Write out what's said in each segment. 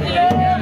안녕하세요.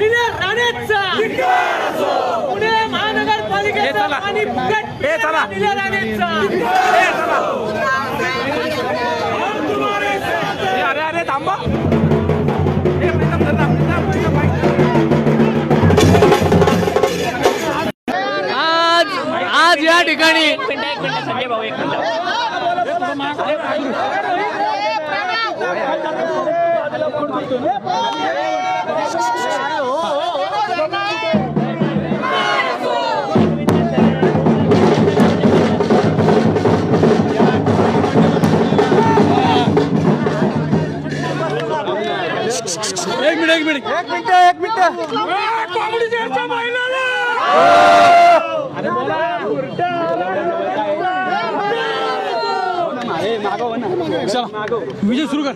राणेचा. पुणे महानगरपालिकेचं पिणाऱ्या निलेश राणेचा. अरे अरे थांबा. आज आज या ठिकाणी एक मिनिट एक मिनिट. महिलाला! विजय सुरू कर.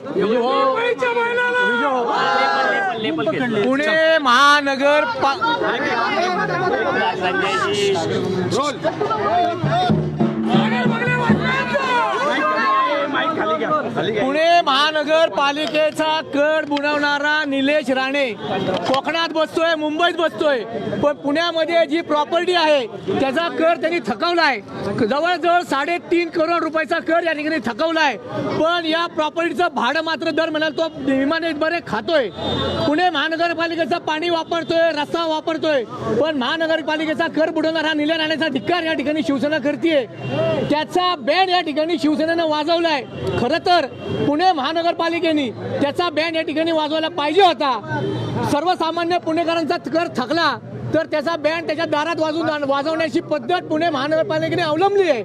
पुणे महानगर पुणे महानगरपालिकेचा कर बुडवणारा निलेश राणे. कोकणात बसतोय मुंबईत बसतोय. पण पुण्यामध्ये जी प्रॉपर्टी आहे त्याचा कर त्यांनी थकवलाय. जवळजवळ साडेतीन करोड रुपयाचा कर या ठिकाणी थकवलाय. पण या प्रॉपर्टीचं भाडं मात्र दर म्हणाल तो विमाने बरे खातोय. पुणे महानगरपालिकेचं पाणी वापरतोय रस्ता वापरतोय. पण महानगरपालिकेचा कर बुडवणारा हा निलेश राणेचा धिक्कार या ठिकाणी शिवसेना करते त्याचा बॅन या ठिकाणी शिवसेनेनं वाजवलाय. खरं तर पुणे महानगरपालिकेने त्याचा बँड या ठिकाणी वाजवायला पाहिजे होता. सर्वसामान्य पुणेकरांचा कर थकला तर त्याचा बँड त्याच्या दारात वाजून वाजवण्याची पद्धत पुणे महानगरपालिकेने अवलंबली आहे.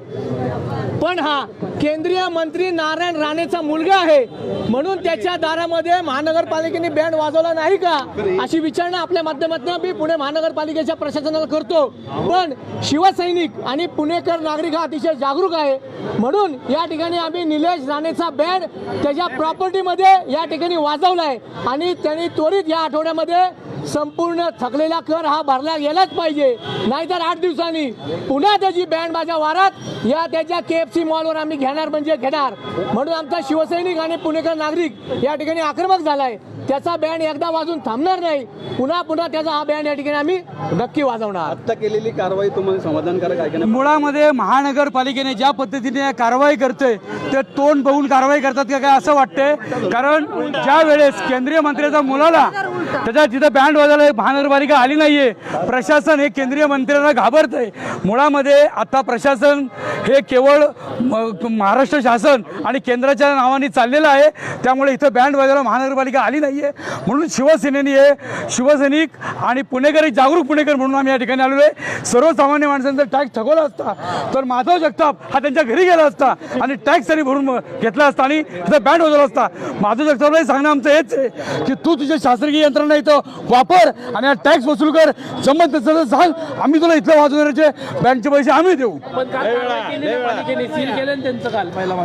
पण हा केंद्रीय मंत्री नारायण राणेचा मुलगा आहे. म्हणून त्याच्या दारामध्ये महानगरपालिकेने बँड वाजवला नाही का? अशी विचारणा आपल्या माध्यमातून मी पुणे महानगरपालिकेच्या प्रशासनाला करतो. पण शिवसैनिक आणि पुणेकर नागरिक हा अतिशय जागरूक आहे. म्हणून या ठिकाणी आम्ही निलेश राणेचा बँड त्याच्या प्रॉपर्टीमध्ये या ठिकाणी वाजवला आहे आणि त्यांनी त्वरित या आठवड्यामध्ये संपूर्ण थकलेला कर हा भरला गेलाच पाहिजे. नाहीतर आठ दिवसांनी पुन्हा त्याची बँड माझ्या वारात. या त्याच्या के एफ सी मॉलवर आम्ही घेणार म्हणजे घेणार. म्हणून आमचा शिवसैनिक आणि पुणेकर नागरिक या ठिकाणी आक्रमक झालाय. त्याचा बँड एकदा वाजून थांबणार नाही. पुन्हा पुन्हा त्याचा हा बँड या ठिकाणी आम्ही नक्की वाजवणार. आता केलेली कारवाई तुम्हाला समाधानकारक आहे का नाही? मुळामध्ये महानगरपालिकेने ज्या पद्धतीने कारवाई करते ते तोंड बघून कारवाई करतात का काय असं वाटतंय? कारण ज्या वेळेस केंद्रीय मंत्र्याचा मुलाला त्याच्या तिथं बँड वाजायला महानगरपालिका आली नाहीये प्रशासन हे केंद्रीय मंत्र्यांना घाबरतंय. मुळामध्ये आता प्रशासन हे केवळ म- महाराष्ट्र शासन आणि केंद्राच्या नावाने चाललेलं आहे. त्यामुळे इथं बँड वाजायला महानगरपालिका आली नाहीये. म्हणून शिवसेनेने हे शिवसैनिक आणि पुणेकर एक जागरूक पुणेकर म्हणून आम्ही या ठिकाणी आलेलो आहे. सर्वसामान्य माणसांचा टॅक्स थकवला असता तर माधव जगताप हा त्यांच्या घरी गेला असता आणि टॅक्स त्यांनी भरून घेतला असता आणि तिथं बँड वाजवला असता. माधव जगतापलाही सांगणं आमचं हेच आहे की तू तुझ्या शासकीय यंत्रणा इथं वापर आणि हा टॅक्स वसूल कर. जमत नसेल तर सांग. आम्ही तुला इथलं वाजवण्याचे बँकचे पैसे आम्ही देऊ.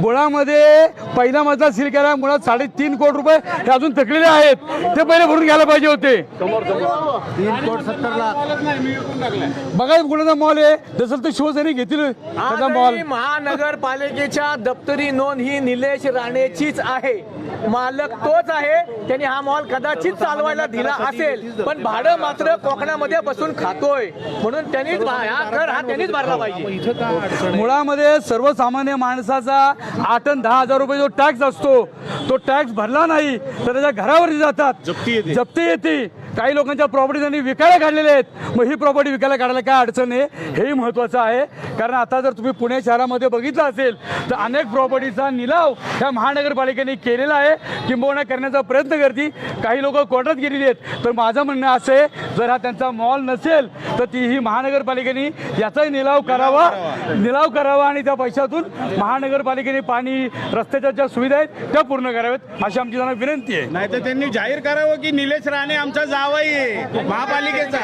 मुळामध्ये पहिला मजला सील केला मुळात साडेतीन कोटी रुपये हे अजून थकलेले आहेत. ते पहिले भरून घ्यायला पाहिजे होते. बघा कुणाचा मॉल आहे? जसं ते शिवसैनिक घेतील त्याचा मॉल महानगरपालिकेच्या दप्तरी नोंद ही निलेश राणेचीच आहे. मालक तोच आहे. त्यांनी हा मॉल कदाचित चालवायला दिला असेल. पण भाडं मात्र कोकणामध्ये बसून खातोय. म्हणून त्यांनीच हा कर हा त्यांनीच भरला पाहिजे. मुळामध्ये सर्वसामान्य माणसाचा आठ आणि दहा हजार रुपये जो टॅक्स असतो तो टॅक्स भरला नाही तर त्याच्या घरावरती जातात. जप्ती येते. काही लोकांच्या प्रॉपर्टी त्यांनी विकायला काढलेल्या आहेत. मग ही प्रॉपर्टी विकायला काढायला काय अडचण आहे? हेही महत्त्वाचं आहे. कारण आता जर तुम्ही पुणे शहरामध्ये बघितलं असेल तर अनेक प्रॉपर्टीचा निलाव ह्या महानगरपालिकेने केलेला आहे. किंबहुना करण्याचा प्रयत्न करते काही लोक कोर्टात गेलेली आहेत. तर माझं म्हणणं असं आहे जर हा त्यांचा मॉल नसेल तर ती ही महानगरपालिकेने याचाही निलाव करावा. निलाव करावा आणि त्या पैशातून महानगरपालिकेने पाणी रस्त्याच्या ज्या सुविधा आहेत त्या पूर्ण कराव्यात अशी आमची त्यांना विनंती आहे. नाही तर त्यांनी जाहीर करावं की निलेश राणे आमचा जावाई आहे महापालिकेचा.